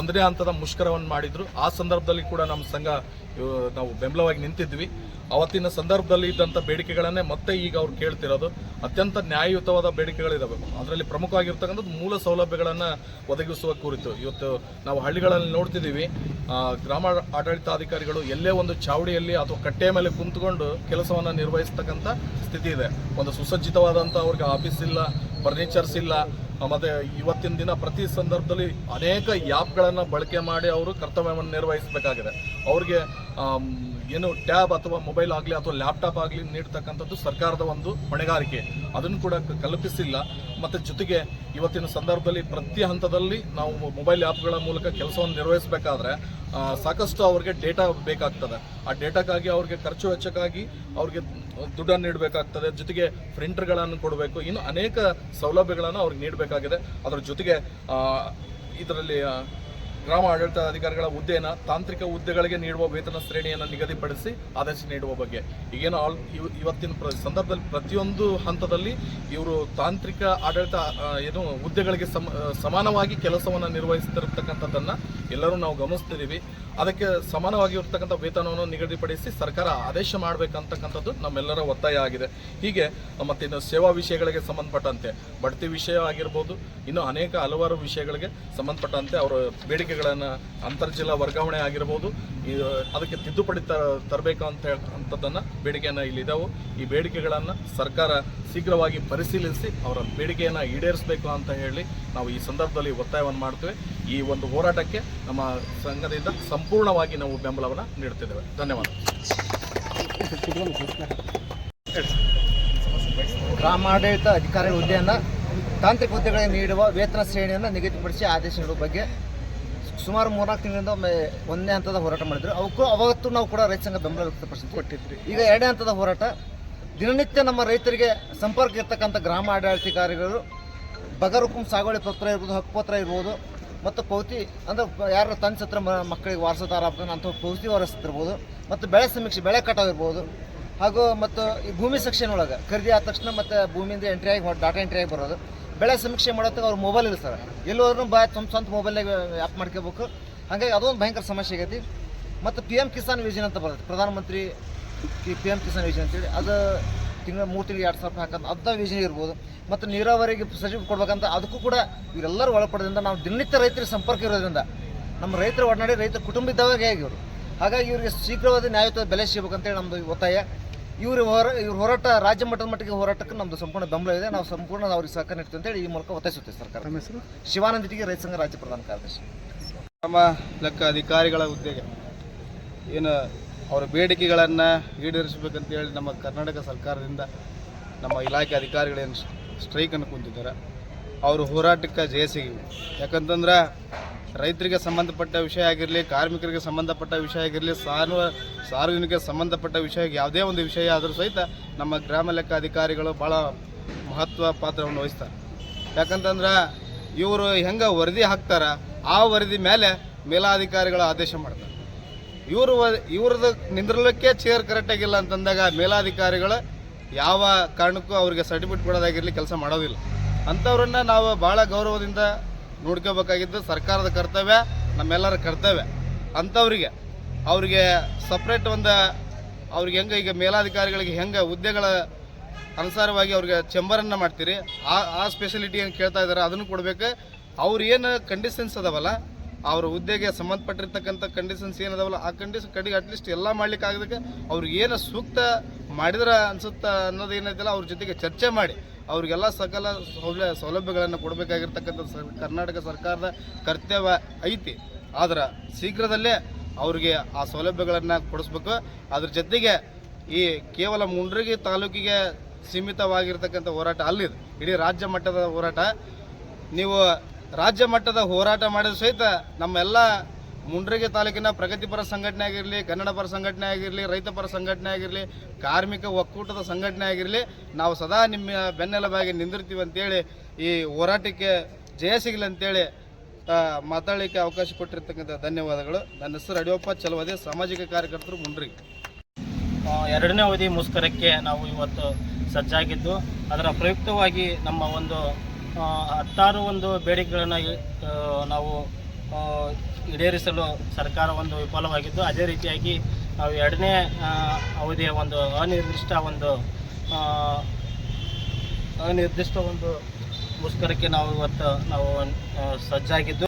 ಒಂದನೇ ಹಂತದ ಮುಷ್ಕರವನ್ನು ಮಾಡಿದ್ರು. ಆ ಸಂದರ್ಭದಲ್ಲಿ ಕೂಡ ನಮ್ಮ ಸಂಘ ನಾವು ಬೆಂಬಲವಾಗಿ ನಿಂತಿದ್ವಿ. ಅವತ್ತಿನ ಸಂದರ್ಭದಲ್ಲಿ ಇದ್ದಂಥ ಬೇಡಿಕೆಗಳನ್ನೇ ಮತ್ತೆ ಈಗ ಅವ್ರು ಕೇಳ್ತಿರೋದು. ಅತ್ಯಂತ ನ್ಯಾಯಯುತವಾದ ಬೇಡಿಕೆಗಳಿದಾವೆ. ಅದರಲ್ಲಿ ಪ್ರಮುಖವಾಗಿರ್ತಕ್ಕಂಥದ್ದು ಮೂಲ ಸೌಲಭ್ಯಗಳನ್ನು ಒದಗಿಸುವ ಕುರಿತು. ಇವತ್ತು ನಾವು ಹಳ್ಳಿಗಳಲ್ಲಿ ನೋಡ್ತಿದ್ದೀವಿ. ಗ್ರಾಮ ಆಡಳಿತಾಧಿಕಾರಿಗಳು ಎಲ್ಲೇ ಒಂದು ಚಾವಡಿಯಲ್ಲಿ ಅಥವಾ ಕಟ್ಟೆಯ ಮೇಲೆ ಕುಂತ್ಕೊಂಡು ಕೆಲಸವನ್ನು ನಿರ್ವಹಿಸ್ತಕ್ಕಂಥ ಸ್ಥಿತಿ ಇದೆ. ಒಂದು ಸುಸಜ್ಜಿತವಾದಂಥ ಅವ್ರಿಗೆ ಆಫೀಸ್ ಇಲ್ಲ, ಫರ್ನಿಚರ್ಸ್ ಇಲ್ಲ ಮತ್ತೆ ಇವತ್ತಿನ ದಿನ ಪ್ರತಿ ಸಂದರ್ಭದಲ್ಲಿ ಅನೇಕ ಯಾಪ್ಗಳನ್ನು ಬಳಕೆ ಮಾಡಿ ಅವರು ಕರ್ತವ್ಯವನ್ನು ನಿರ್ವಹಿಸಬೇಕಾಗಿದೆ. ಅವ್ರಿಗೆ ಏನು ಟ್ಯಾಬ್ ಅಥವಾ ಮೊಬೈಲ್ ಆಗಲಿ ಅಥವಾ ಲ್ಯಾಪ್ಟಾಪ್ ಆಗಲಿ ನೀಡ್ತಕ್ಕಂಥದ್ದು ಸರ್ಕಾರದ ಒಂದು ಹೊಣೆಗಾರಿಕೆ. ಅದನ್ನು ಕೂಡ ಕಲ್ಪಿಸಿಲ್ಲ. ಮತ್ತು ಜೊತೆಗೆ ಇವತ್ತಿನ ಸಂದರ್ಭದಲ್ಲಿ ಪ್ರತಿ ಹಂತದಲ್ಲಿ ನಾವು ಮೊಬೈಲ್ ಆ್ಯಪ್ಗಳ ಮೂಲಕ ಕೆಲಸವನ್ನು ನಿರ್ವಹಿಸಬೇಕಾದ್ರೆ ಸಾಕಷ್ಟು ಅವ್ರಿಗೆ ಡೇಟಾ ಬೇಕಾಗ್ತದೆ. ಆ ಡೇಟಾಕ್ಕಾಗಿ ಅವ್ರಿಗೆ ಖರ್ಚು ವೆಚ್ಚಕ್ಕಾಗಿ ಅವ್ರಿಗೆ ದುಡ್ಡನ್ನು ನೀಡಬೇಕಾಗ್ತದೆ. ಜೊತೆಗೆ ಪ್ರಿಂಟರ್ಗಳನ್ನು ಕೊಡಬೇಕು. ಇನ್ನು ಅನೇಕ ಸೌಲಭ್ಯಗಳನ್ನು ಅವ್ರಿಗೆ ನೀಡಬೇಕಾಗಿದೆ. ಅದರ ಜೊತೆಗೆ ಇದರಲ್ಲಿ ಗ್ರಾಮ ಆಡಳಿತ ಅಧಿಕಾರಿಗಳ ಹುದ್ದೆಯನ್ನು ತಾಂತ್ರಿಕ ಹುದ್ದೆಗಳಿಗೆ ನೀಡುವ ವೇತನ ಶ್ರೇಣಿಯನ್ನು ನಿಗದಿಪಡಿಸಿ ಆದೇಶ ನೀಡುವ ಬಗ್ಗೆ. ಈಗೇನು ಆಲ್ ಇವ್- ಇವತ್ತಿನ ಸಂದರ್ಭದಲ್ಲಿ ಪ್ರತಿಯೊಂದು ಹಂತದಲ್ಲಿ ಇವರು ತಾಂತ್ರಿಕ ಆಡಳಿತ ಏನು ಹುದ್ದೆಗಳಿಗೆ ಸಮ ಸಮಾನವಾಗಿ ಕೆಲಸವನ್ನು ನಿರ್ವಹಿಸ್ತಿರ್ತಕ್ಕಂಥದ್ದನ್ನು ಎಲ್ಲರೂ ನಾವು ಗಮನಿಸ್ತಿದ್ದೀವಿ. ಅದಕ್ಕೆ ಸಮಾನವಾಗಿ ಇರ್ತಕ್ಕಂಥ ವೇತನವನ್ನು ನಿಗದಿಪಡಿಸಿ ಸರ್ಕಾರ ಆದೇಶ ಮಾಡಬೇಕಂತಕ್ಕಂಥದ್ದು ನಮ್ಮೆಲ್ಲರ ಒತ್ತಾಯ ಆಗಿದೆ. ಹೀಗೆ ಮತ್ತಿನ್ನು ಸೇವಾ ವಿಷಯಗಳಿಗೆ ಸಂಬಂಧಪಟ್ಟಂತೆ ಬಡ್ತಿ ವಿಷಯ ಆಗಿರ್ಬೋದು, ಇನ್ನು ಅನೇಕ ಹಲವಾರು ವಿಷಯಗಳಿಗೆ ಸಂಬಂಧಪಟ್ಟಂತೆ ಅವರ ಬೇಡಿಕೆಗಳನ್ನು ಅಂತರ್ಜಿಲ್ಲಾ ವರ್ಗಾವಣೆ ಆಗಿರ್ಬೋದು ಅದಕ್ಕೆ ತಿದ್ದುಪಡಿ ತ ತರಬೇಕು ಅಂತ ಹೇಳ್ತಕ್ಕಂಥದ್ದನ್ನು ಬೇಡಿಕೆಯನ್ನು ಇಲ್ಲಿದ್ದಾವೆ ಈ ಬೇಡಿಕೆಗಳನ್ನು ಸರ್ಕಾರ ಶೀಘ್ರವಾಗಿ ಪರಿಶೀಲಿಸಿ ಅವರ ಬೇಡಿಕೆಯನ್ನು ಈಡೇರಿಸಬೇಕು ಅಂತ ಹೇಳಿ ನಾವು ಈ ಸಂದರ್ಭದಲ್ಲಿ ಒತ್ತಾಯವನ್ನು ಮಾಡ್ತೇವೆ. ಈ ಒಂದು ಹೋರಾಟಕ್ಕೆ ನಮ್ಮ ಸಂಘದಿಂದ ಸಂಪೂರ್ಣವಾಗಿ ನಾವು ಬೆಂಬಲವನ್ನು ನೀಡುತ್ತಿದ್ದೇವೆ. ಧನ್ಯವಾದ. ಗ್ರಾಮಾಡಳಿತ ಅಧಿಕಾರಿ ಹುದ್ದೆಯನ್ನು ತಾಂತ್ರಿಕ ಹುದ್ದೆಗಳಿಗೆ ನೀಡುವ ವೇತನ ಶ್ರೇಣಿಯನ್ನು ನಿಗದಿಪಡಿಸಿ ಆದೇಶ ನೀಡುವ ಬಗ್ಗೆ ಸುಮಾರು ಮೂರ್ನಾಲ್ಕು ತಿಂಗಳಿಂದ ಒಮ್ಮೆ ಒಂದನೇ ಹಂತದ ಹೋರಾಟ ಮಾಡಿದ್ರು. ಅವಕ್ಕೂ ಅವತ್ತು ನಾವು ಕೂಡ ರೈತ ಸಂಘ ಬೆಂಬಲ ವ್ಯಕ್ತಪಡಿಸಿದ್ವಿ. ಕೊಟ್ಟಿದ್ರಿ. ಈಗ ಎರಡನೇ ಹಂತದ ಹೋರಾಟ ದಿನನಿತ್ಯ ನಮ್ಮ ರೈತರಿಗೆ ಸಂಪರ್ಕ ಇರ್ತಕ್ಕಂಥ ಗ್ರಾಮ ಆಡಳಿತಾಧಿಕಾರಿಗಳು ಬಗರುಕುಂ ಸಾಗುವಳಿ ಪತ್ರ ಇರ್ಬೋದು ಹಕ್ಕುಪತ್ರ ಇರ್ಬೋದು ಮತ್ತು ಪೌತಿ, ಅಂದ್ರೆ ಯಾರು ತಂದೆ ಸತ್ರ ಮಕ್ಕಳಿಗೆ ವಾರಸದಾರ ಅಂತ ಪೌತಿ ವಾರಿಸ್ತಿರ್ಬೋದು ಮತ್ತು ಬೆಳೆ ಸಮೀಕ್ಷೆ, ಬೆಳೆ ಕಟ್ಟಾಗಿರ್ಬೋದು ಹಾಗೂ ಮತ್ತು ಈ ಭೂಮಿ ಸೆಕ್ಷನ್ ಒಳಗೆ ಖರೀದಿ ಆದ ತಕ್ಷಣ ಮತ್ತು ಭೂಮಿಯಿಂದ ಎಂಟ್ರಿ ಆಗಿ ಡಾಟಾ ಎಂಟ್ರಿ ಆಗಿ ಬರೋದು. ಬೆಳೆ ಸಮೀಕ್ಷೆ ಮಾಡೋದಕ್ಕೆ ಅವ್ರ ಮೊಬೈಲ್ ಇಲ್ಲ ಸರ್ ಎಲ್ಲೋದ್ರೂ ಬಾ ತುಂಬ ಸ್ವಂತ ಮೊಬೈಲ್ನಾಗ ಆ್ಯಪ್ ಮಾಡ್ಕೋಬೇಕು. ಹಾಗಾಗಿ ಅದೊಂದು ಭಯಂಕರ ಸಮಸ್ಯೆ ಆಗೈತಿ. ಮತ್ತು ಪಿ ಎಂ ಕಿಸಾನ್ ಯೋಜನೆ ಅಂತ ಬರುತ್ತೆ. ಪ್ರಧಾನಮಂತ್ರಿ ಪಿ ಎಂ ಕಿಸಾನ್ ಯೋಜನೆ ಅಂತೇಳಿ ಅದು ತಿಂಗಳ, ಮೂರು ತಿಂಗಳಿಗೆ ಎರಡು ಸಾವಿರ ರೂಪಾಯಿ ಹಾಕೋದು ಅದ ಯೋಜನೆ ಇರ್ಬೋದು. ಮತ್ತು ನೀರಾವರಿಗೆ ಸಚಿವ ಕೊಡ್ಬೇಕಂತ ಅದಕ್ಕೂ ಕೂಡ ಇವರೆಲ್ಲರೂ ಒಳಪಡೋದ್ರಿಂದ ನಾವು ದಿನನಿತ್ಯ ರೈತರ ಸಂಪರ್ಕ ಇರೋದ್ರಿಂದ ನಮ್ಮ ರೈತರ ಒಡನಾಡಿ ರೈತರ ಕುಟುಂಬ ಇದ್ದವಾಗ ಇವರು? ಹಾಗಾಗಿ ಇವರಿಗೆ ಶೀಘ್ರವಾದ ನ್ಯಾಯಯುತ ಬೆಲೆ ಸಿಗಬೇಕಂತೇಳಿ ನಮ್ಮದು ಒತ್ತಾಯ. ಇವರು ಹೋರ ಇವ್ರ ಹೋರಾಟ ರಾಜ್ಯ ಮಟ್ಟದ ಮಟ್ಟಿಗೆ ಹೋರಾಟಕ್ಕೆ ನಮ್ಮದು ಸಂಪೂರ್ಣ ಬೆಂಬಲ ಇದೆ. ನಾವು ಸಂಪೂರ್ಣ ಅವ್ರಿಗೆ ಸಹಕಾರ ನೀಡ್ತೀವಿ ಅಂತೇಳಿ ಈ ಮೂಲಕ ಒತ್ತಾಯಿಸುತ್ತೆ ಸರ್ಕಾರ. ನಮ್ಮ ಹೆಸರು? ಶಿವಾನಂದ ಜಿಟಿಗೆ ರೈತ ಸಂಘ ರಾಜ್ಯ ಪ್ರಧಾನ ಕಾರ್ಯದರ್ಶಿ. ನಮ್ಮ ಲೆಕ್ಕ ಅಧಿಕಾರಿಗಳ ಹುದ್ದೆಗೆ ಏನು ಅವರ ಬೇಡಿಕೆಗಳನ್ನು ಈಡೇರಿಸಬೇಕಂತ ಹೇಳಿ ನಮ್ಮ ಕರ್ನಾಟಕ ಸರ್ಕಾರದಿಂದ ನಮ್ಮ ಇಲಾಖೆ ಅಧಿಕಾರಿಗಳೇನು ಸ್ಟ್ರೈಕನ್ನು ಕುಂತಿದ್ದಾರೆ. ಅವರು ಹೋರಾಟಕ್ಕೆ ಜಯ ಸಿಗಿವೆ ಯಾಕಂತಂದ್ರೆ ರೈತರಿಗೆ ಸಂಬಂಧಪಟ್ಟ ವಿಷಯ ಆಗಿರಲಿ, ಕಾರ್ಮಿಕರಿಗೆ ಸಂಬಂಧಪಟ್ಟ ವಿಷಯ ಆಗಿರಲಿ, ಸಾರ್ವ ಸಾರ್ವಜನಿಕ ಸಂಬಂಧಪಟ್ಟ ವಿಷಯ ಯಾವುದೇ ಒಂದು ವಿಷಯ ಆದರೂ ಸಹಿತ ನಮ್ಮ ಗ್ರಾಮ ಲೆಕ್ಕ ಅಧಿಕಾರಿಗಳು ಭಾಳ ಮಹತ್ವ ಪಾತ್ರವನ್ನು ವಹಿಸ್ತಾರೆ. ಯಾಕಂತಂದ್ರೆ ಇವರು ಹೆಂಗೆ ವರದಿ ಹಾಕ್ತಾರ, ಆ ವರದಿ ಮೇಲೆ ಮೇಲಾಧಿಕಾರಿಗಳು ಆದೇಶ ಮಾಡ್ತಾರೆ. ಇವರು ಇವ್ರದ್ದು ನಿಂದ್ರಲಿಕ್ಕೆ ಚೇರ್ ಕರೆಕ್ಟಾಗಿಲ್ಲ ಅಂತಂದಾಗ ಮೇಲಾಧಿಕಾರಿಗಳು ಯಾವ ಕಾರಣಕ್ಕೂ ಅವ್ರಿಗೆ ಸರ್ಟಿಫಿಕೇಟ್ ಕೊಡೋದಾಗಿರಲಿ ಕೆಲಸ ಮಾಡೋದಿಲ್ಲ. ಅಂಥವ್ರನ್ನ ನಾವು ಭಾಳ ಗೌರವದಿಂದ ನೋಡ್ಕೋಬೇಕಾಗಿದ್ದು ಸರ್ಕಾರದ ಕರ್ತವ್ಯ, ನಮ್ಮೆಲ್ಲರ ಕರ್ತವ್ಯ. ಅಂಥವ್ರಿಗೆ ಅವ್ರಿಗೆ ಸಪ್ರೇಟ್ ಒಂದು ಅವ್ರಿಗೆ ಹೆಂಗೆ ಈಗ ಮೇಲಾಧಿಕಾರಿಗಳಿಗೆ ಹೆಂಗೆ ಹುದ್ದೆಗಳ ಅನುಸಾರವಾಗಿ ಅವ್ರಿಗೆ ಚೆಂಬರನ್ನು ಮಾಡ್ತೀರಿ, ಆ ಆ ಸ್ಪೆಷಲಿಟಿ ಏನು ಕೇಳ್ತಾ ಇದ್ದಾರೆ ಅದನ್ನು ಕೊಡಬೇಕು. ಅವ್ರು ಏನು ಕಂಡೀಷನ್ಸ್ ಅದಾವಲ್ಲ ಅವ್ರ ಹುದ್ದೆಗೆ ಸಂಬಂಧಪಟ್ಟಿರ್ತಕ್ಕಂಥ ಕಂಡೀಷನ್ಸ್ ಏನದಾವಲ್ಲ, ಆ ಕಂಡೀಷನ್ ಕಡೆಗೆ ಅಟ್ಲೀಸ್ಟ್ ಎಲ್ಲ ಮಾಡ್ಲಿಕ್ಕೆ ಆಗದಕ್ಕೆ ಅವ್ರಿಗೆ ಏನು ಸೂಕ್ತ ಮಾಡಿದ್ರೆ ಅನ್ಸುತ್ತೆ ಅನ್ನೋದು ಅವ್ರ ಜೊತೆಗೆ ಚರ್ಚೆ ಮಾಡಿ. ಅವರಿಗೆಲ್ಲ ಸಕಲ ಸೌಲಭ್ಯ, ಸೌಲಭ್ಯಗಳನ್ನು ಕೊಡಬೇಕಾಗಿರ್ತಕ್ಕಂಥ ಸರ್, ಕರ್ನಾಟಕ ಸರ್ಕಾರದ ಕರ್ತವ್ಯ ಐತಿ. ಆದ್ರೆ ಶೀಘ್ರದಲ್ಲೇ ಅವ್ರಿಗೆ ಆ ಸೌಲಭ್ಯಗಳನ್ನು ಕೊಡಿಸ್ಬೇಕು. ಅದ್ರ ಜೊತೆಗೆ ಈ ಕೇವಲ ಮುಂಡ್ರಿಗಿ ತಾಲೂಕಿಗೆ ಸೀಮಿತವಾಗಿರ್ತಕ್ಕಂಥ ಹೋರಾಟ ಅಲ್ಲಿದೆ. ಇಡೀ ರಾಜ್ಯ ಮಟ್ಟದ ಹೋರಾಟ. ನೀವು ರಾಜ್ಯ ಮಟ್ಟದ ಹೋರಾಟ ಮಾಡಿದ ಸಹಿತ ನಮ್ಮೆಲ್ಲ ಮುಂಡ್ರಿಗೆ ತಾಲೂಕಿನ ಪ್ರಗತಿಪರ ಸಂಘಟನೆ ಆಗಿರಲಿ, ಕನ್ನಡ ಪರ ಸಂಘಟನೆ ಆಗಿರಲಿ, ರೈತ ಪರ ಸಂಘಟನೆ ಆಗಿರಲಿ, ಕಾರ್ಮಿಕ ಒಕ್ಕೂಟದ ಸಂಘಟನೆ ಆಗಿರಲಿ, ನಾವು ಸದಾ ನಿಮ್ಮ ಬೆನ್ನೆಲುಬಾಗಿ ನಿಂದಿರ್ತೀವಿ ಅಂತೇಳಿ ಈ ಹೋರಾಟಕ್ಕೆ ಜಯ ಸಿಗಲಿ ಅಂತೇಳಿ ಮಾತಾಡಲಿಕ್ಕೆ ಅವಕಾಶ ಕೊಟ್ಟಿರ್ತಕ್ಕಂಥ ಧನ್ಯವಾದಗಳು. ನನ್ನ ಹೆಸರು ಅಡಿಯಪ್ಪ ಚಲವದೆ, ಸಾಮಾಜಿಕ ಕಾರ್ಯಕರ್ತರು ಮುಂಡ್ರಿ. ಎರಡನೇ ಅವಧಿ ಮುಷ್ಕರಕ್ಕೆ ನಾವು ಇವತ್ತು ಸಜ್ಜಾಗಿದ್ದು, ಅದರ ಪ್ರಯುಕ್ತವಾಗಿ ನಮ್ಮ ಒಂದು ಹತ್ತಾರು ಒಂದು ಬೇಡಿಕೆಗಳನ್ನು ನಾವು ಈಡೇರಿಸಲು ಸರ್ಕಾರ ಒಂದು ವಿಫಲವಾಗಿದ್ದು, ಅದೇ ರೀತಿಯಾಗಿ ನಾವು ಎರಡನೇ ಅವಧಿಯ ಒಂದು ಅನಿರ್ದಿಷ್ಟ ಒಂದು ಅನಿರ್ದಿಷ್ಟ ಒಂದು ಮುಷ್ಕರಕ್ಕೆ ನಾವು ಇವತ್ತು ನಾವು ಸಜ್ಜಾಗಿದ್ದು.